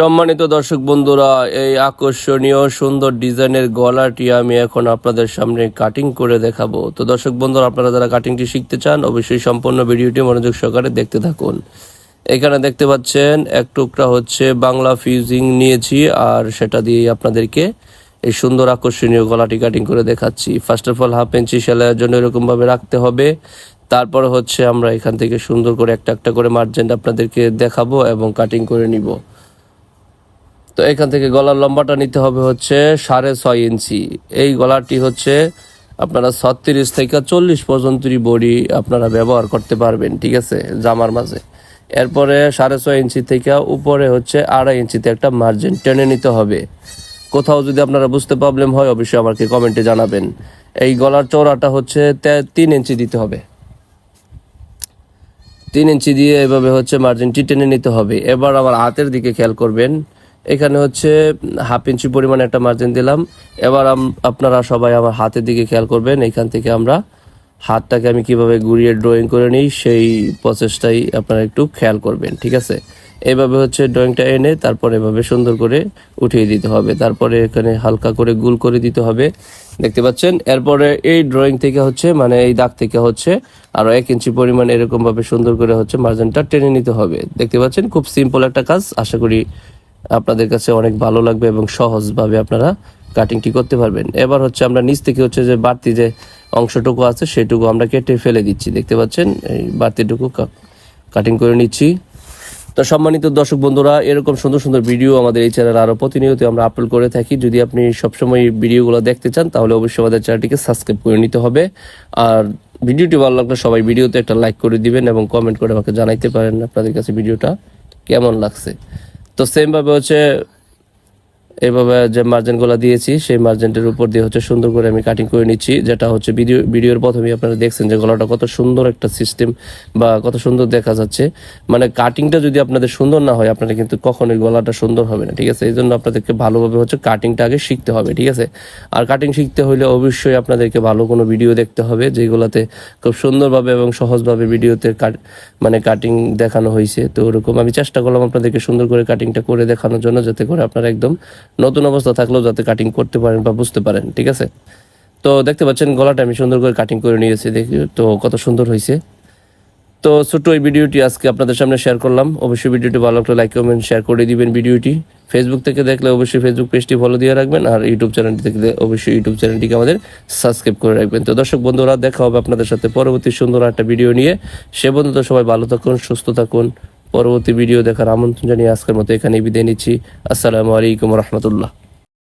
সম্মানিত দর্শক বন্ধুরা, এই আকর্ষণীয় সুন্দর ডিজাইনের গলাটি আমি এখন আপনাদের সামনে কাটিং করে দেখাবো। তো দর্শক বন্ধুরা, আপনারা যারা কাটিংটি শিখতে চান, অবশ্যই সম্পূর্ণ ভিডিওটি মনোযোগ সহকারে দেখতে থাকুন। এখানে দেখতে পাচ্ছেন, এক টুকরা হচ্ছে বাংলা ফিউজিং নিয়েছি, আর সেটা দিয়ে আপনাদেরকে এই সুন্দর আকর্ষণীয় গলাটি কাটিং করে দেখাচ্ছি। First of all half inch সেলাইয়ের জন্য এরকমভাবে রাখতে হবে। তারপরে হচ্ছে আমরা এখান থেকে সুন্দর করে একটা একটা করে মার্জেন্ট আপনাদেরকে দেখাবো এবং কাটিং করে নিব। তো এখান থেকে গলার লম্বাটা নিতে হবে হচ্ছে সাড়ে ছয় ইঞ্চি। এই গলাটি হচ্ছে আপনারা ছত্রিশ থেকে চল্লিশ পর্যন্তই বডি আপনারা ব্যবহার করতে পারবেন, ঠিক আছে, জামার মাঝে। এরপরে সাড়ে ছয় ইঞ্চি থেকে উপরে হচ্ছে আড়াই ইঞ্চিতে একটা মার্জিন টেনে নিতে হবে। কোথাও যদি আপনারা বুঝতে প্রবলেম হয়, অবশ্যই আমাকে কমেন্টে জানাবেন। এই গলার চওড়াটা হচ্ছে তিন ইঞ্চি দিতে হবে। তিন ইঞ্চি দিয়ে এভাবে হচ্ছে মার্জিনটি টেনে নিতে হবে। এবার আমার হাতের দিকে খেয়াল করবেন। এখানে হচ্ছে হাফ ইঞ্চি পরিমাণে একটা মার্জিন দিলাম। এবার আপনারা সবাই আমার হাতের দিকে খেয়াল করবেন, এখান থেকে আমরা হাতটাকে আমি কীভাবে ঘুরিয়ে ড্রয়িং করে নিই, সেই প্রসেসটাই আপনারা একটু খেয়াল করবেন, ঠিক আছে? এইভাবে হচ্ছে ড্রয়িংটা এনে তারপর এভাবে সুন্দর করে উঠিয়ে দিতে হবে। তারপরে এখানে হালকা করে গুল করে দিতে হবে। দেখতে পাচ্ছেন? এরপরে এই ড্রয়িং থেকে হচ্ছে মানে এই দাগ থেকে হচ্ছে, আরও এক ইঞ্চি পরিমাণ এরকমভাবে সুন্দর করে হচ্ছে মার্জিনটা টেনে নিতে হবে। দেখতে পাচ্ছেন? খুব সিম্পল একটা কাজ, আশা করি আপনাদের কাছে অনেক ভালো লাগবে এবং সহজভাবে আপনারা কাটিংটি করতে পারবেন। এবার হচ্ছে আমরা নিচ থেকে হচ্ছে যে বাড়তি যে অংশটুকু আছে, সেটুকু আমরা কেটে ফেলে দিচ্ছি। দেখতে পাচ্ছেন? এই বাড়তিটুকু কাটিং করে নিচ্ছি। তো সম্মানিত দর্শক বন্ধুরা, এরকম সুন্দর সুন্দর ভিডিও আমাদের এই চ্যানেলে আরও প্রতিনিয়ত আমরা আপলোড করে থাকি। যদি আপনি সবসময় ভিডিওগুলো দেখতে চান, তাহলে অবশ্যই আমাদের চ্যানেলটিকে সাবস্ক্রাইব করে নিতে হবে। আর ভিডিওটি ভালো লাগলে সবাই ভিডিওতে একটা লাইক করে দিবেন এবং কমেন্ট করে আমাকে জানাইতে পারেন আপনাদের কাছে ভিডিওটা কেমন লাগছে। তো সেম ভাবে হচ্ছে এইভাবে যে মার্জিনগুলো দিয়েছি, সেই মার্জিনটার উপর দিয়ে হচ্ছে সুন্দর করে আমি কাটিং করে নিচ্ছি, যেটা হচ্ছে ভিডিও ভিডিওর প্রথমে আপনারা দেখছেন যে গলাটা কত সুন্দর একটা সিস্টেম বা কত সুন্দর দেখা যাচ্ছে। মানে কাটিংটা যদি আপনাদের সুন্দর না হয়, আপনারা কিন্তু কখনোই গলাটা সুন্দর হবে না, ঠিক আছে? এই জন্য আপনাদেরকে ভালোভাবে হচ্ছে কাটিংটা আগে শিখতে হবে, ঠিক আছে? আর কাটিং শিখতে হলে অবশ্যই আপনাদেরকে ভালো কোনো ভিডিও দেখতে হবে, যেগুলোতে খুব সুন্দরভাবে এবং সহজভাবে ভিডিওতে মানে কাটিং দেখানো হয়েছে তো ওরকম আমি চেষ্টা করলাম আপনাদেরকে সুন্দর করে কাটিংটা করে দেখানোর জন্য, যাতে করে আপনারা একদম নতুন অবস্থা থাকলেও যাতে কাটিং করতে পারেন বা বুঝতে পারেন, ঠিক আছে? তো দেখতে পাচ্ছেন গলাটা আমি সুন্দর করে কাটিং করে নিয়েছি, দেখি তো কত সুন্দর হয়েছে। তো ছোট্ট এই ভিডিওটি আজকে আপনাদের সামনে শেয়ার করলাম। অবশ্যই ভিডিওটি ভালো লাগলে লাইক কমেন্ট শেয়ার করে দিবেন ভিডিওটি। ফেসবুক থেকে দেখলে অবশ্যই ফেসবুক পেজটি ফলো দিয়ে রাখবেন আর ইউটিউব চ্যানেলটি দেখলে অবশ্যই ইউটিউব চ্যানেলটিকে আমাদের সাবস্ক্রাইব করে রাখবেন। তো দর্শক বন্ধুরা, দেখা হবে আপনাদের সাথে পরবর্তী সুন্দর একটা ভিডিও নিয়ে। সে পর্যন্ত সবাই ভালো থাকুন, সুস্থ থাকুন। পরবর্তী ভিডিও দেখার আমন্ত্রণ জানিয়ে আজকের মতো এখানে বিদায় নিচ্ছি। আসসালামু আলাইকুম রহমতুল্লাহ।